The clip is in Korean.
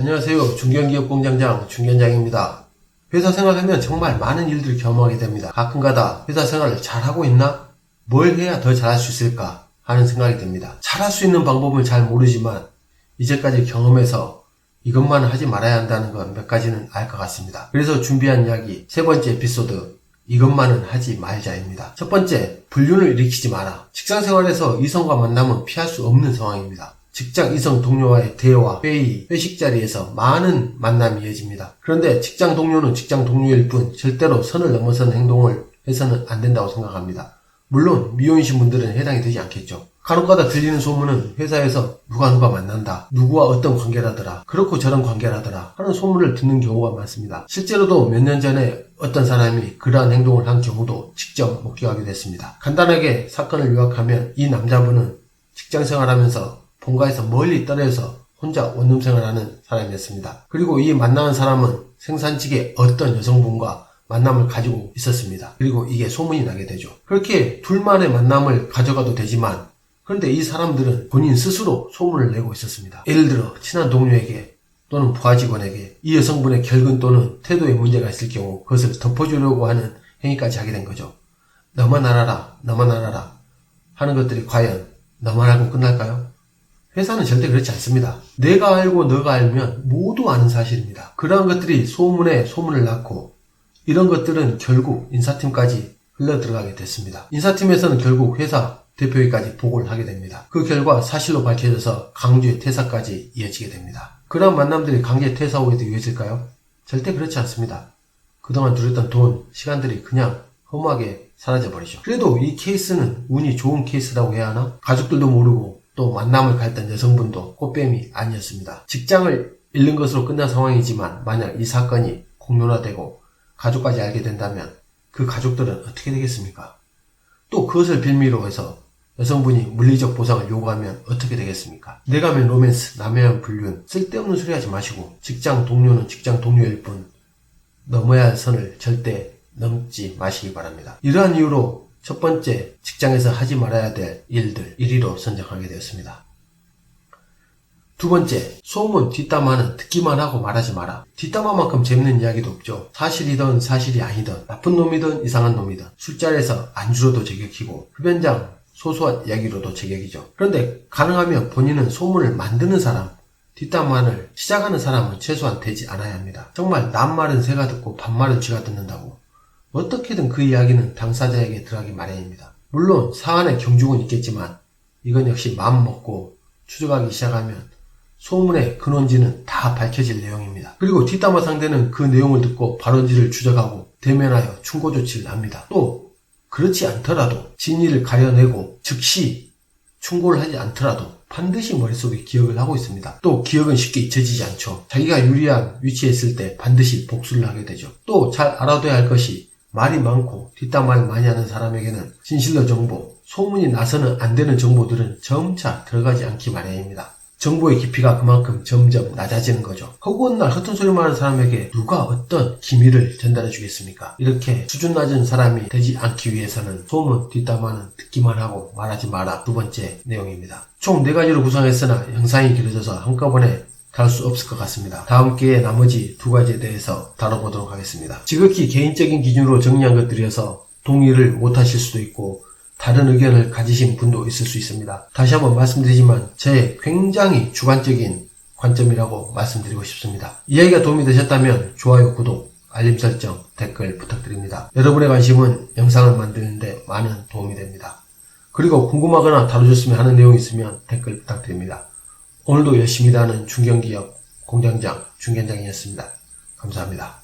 안녕하세요. 중견기업 공장장 중견장입니다. 회사 생활하면 정말 많은 일들을 경험하게 됩니다. 가끔가다 회사 생활을 잘하고 있나? 뭘 해야 더 잘할 수 있을까? 하는 생각이 듭니다. 잘할 수 있는 방법을 잘 모르지만 이제까지 경험해서 이것만 하지 말아야 한다는 건 몇 가지는 알 것 같습니다. 그래서 준비한 이야기 세 번째 에피소드 이것만은 하지 말자입니다. 첫 번째, 불륜을 일으키지 마라. 직장 생활에서 이성과 만남은 피할 수 없는 상황입니다. 직장 이성 동료와의 대화, 회의, 회식 자리에서 많은 만남이 이어집니다. 그런데 직장 동료는 직장 동료일 뿐 절대로 선을 넘어서는 행동을 해서는 안 된다고 생각합니다. 물론 미혼이신 분들은 해당이 되지 않겠죠. 간혹가다 들리는 소문은 회사에서 누가 누가 만난다, 누구와 어떤 관계라더라, 그렇고 저런 관계라더라 하는 소문을 듣는 경우가 많습니다. 실제로도 몇 년 전에 어떤 사람이 그러한 행동을 한 경우도 직접 목격하게 됐습니다. 간단하게 사건을 요약하면 이 남자분은 직장 생활하면서 본가에서 멀리 떨어져서 혼자 원룸 생활하는 사람이었습니다. 그리고 이 만나는 사람은 생산직의 어떤 여성분과 만남을 가지고 있었습니다. 그리고 이게 소문이 나게 되죠. 그렇게 둘만의 만남을 가져가도 되지만 그런데 이 사람들은 본인 스스로 소문을 내고 있었습니다. 예를 들어 친한 동료에게 또는 부하 직원에게 이 여성분의 결근 또는 태도에 문제가 있을 경우 그것을 덮어주려고 하는 행위까지 하게 된 거죠. 너만 알아라, 너만 알아라 하는 것들이 과연 너만 알고 끝날까요? 회사는 절대 그렇지 않습니다. 내가 알고 너가 알면 모두 아는 사실입니다. 그러한 것들이 소문에 소문을 낳고 이런 것들은 결국 인사팀까지 흘러 들어가게 됐습니다. 인사팀에서는 결국 회사 대표에까지 보고를 하게 됩니다. 그 결과 사실로 밝혀져서 강주의 퇴사까지 이어지게 됩니다. 그러한 만남들이 강제 퇴사 후에도 이어질까요? 절대 그렇지 않습니다. 그동안 누렸던 돈, 시간들이 그냥 허무하게 사라져버리죠. 그래도 이 케이스는 운이 좋은 케이스라고 해야 하나? 가족들도 모르고 또 만남을 갔던 여성분도 꽃뱀이 아니었습니다. 직장을 잃는 것으로 끝난 상황이지만 만약 이 사건이 공론화되고 가족까지 알게 된다면 그 가족들은 어떻게 되겠습니까? 또 그것을 빌미로 해서 여성분이 물리적 보상을 요구하면 어떻게 되겠습니까? 내가 하면 로맨스, 남의 하면 불륜, 쓸데없는 소리 하지 마시고 직장 동료는 직장 동료일 뿐 넘어야 할 선을 절대 넘지 마시기 바랍니다. 이러한 이유로 첫 번째 직장에서 하지 말아야 될 일들 1위로 선정하게 되었습니다. 두 번째, 소문 뒷담화는 듣기만 하고 말하지 마라. 뒷담화만큼 재밌는 이야기도 없죠. 사실이든 사실이 아니든 나쁜 놈이든 이상한 놈이든 술자리에서 안주로도 제격이고 흡연장 소소한 이야기로도 제격이죠. 그런데 가능하면 본인은 소문을 만드는 사람, 뒷담화를 시작하는 사람은 최소한 되지 않아야 합니다. 정말 남말은 새가 듣고 반말은 쥐가 듣는다고. 어떻게든 그 이야기는 당사자에게 들어가기 마련입니다. 물론 사안의 경중은 있겠지만 이건 역시 마음 먹고 추적하기 시작하면 소문의 근원지는 다 밝혀질 내용입니다. 그리고 뒷담화 상대는 그 내용을 듣고 발원지를 추적하고 대면하여 충고 조치를 합니다. 또 그렇지 않더라도 진리를 가려내고 즉시 충고를 하지 않더라도 반드시 머릿속에 기억을 하고 있습니다. 또 기억은 쉽게 잊혀지지 않죠. 자기가 유리한 위치에 있을 때 반드시 복수를 하게 되죠. 또 잘 알아둬야 할 것이 말이 많고 뒷담화를 많이 하는 사람에게는 진실로 정보, 소문이 나서는 안 되는 정보들은 점차 들어가지 않기 마련입니다. 정보의 깊이가 그만큼 점점 낮아지는 거죠. 허구한 날 허튼 소리만 하는 사람에게 누가 어떤 기밀을 전달해 주겠습니까? 이렇게 수준 낮은 사람이 되지 않기 위해서는 소문 뒷담화는 듣기만 하고 말하지 마라 두 번째 내용입니다. 총 네 가지로 구성했으나 영상이 길어져서 한꺼번에 다룰 수 없을 것 같습니다. 다음 기회에 나머지 두 가지에 대해서 다뤄보도록 하겠습니다. 지극히 개인적인 기준으로 정리한 것들이어서 동의를 못하실 수도 있고 다른 의견을 가지신 분도 있을 수 있습니다. 다시 한번 말씀드리지만 제 굉장히 주관적인 관점이라고 말씀드리고 싶습니다. 이야기가 도움이 되셨다면 좋아요, 구독, 알림 설정, 댓글 부탁드립니다. 여러분의 관심은 영상을 만드는데 많은 도움이 됩니다. 그리고 궁금하거나 다뤄줬으면 하는 내용이 있으면 댓글 부탁드립니다. 오늘도 열심히 다하는 중견기업 공장장 중견장이었습니다. 감사합니다.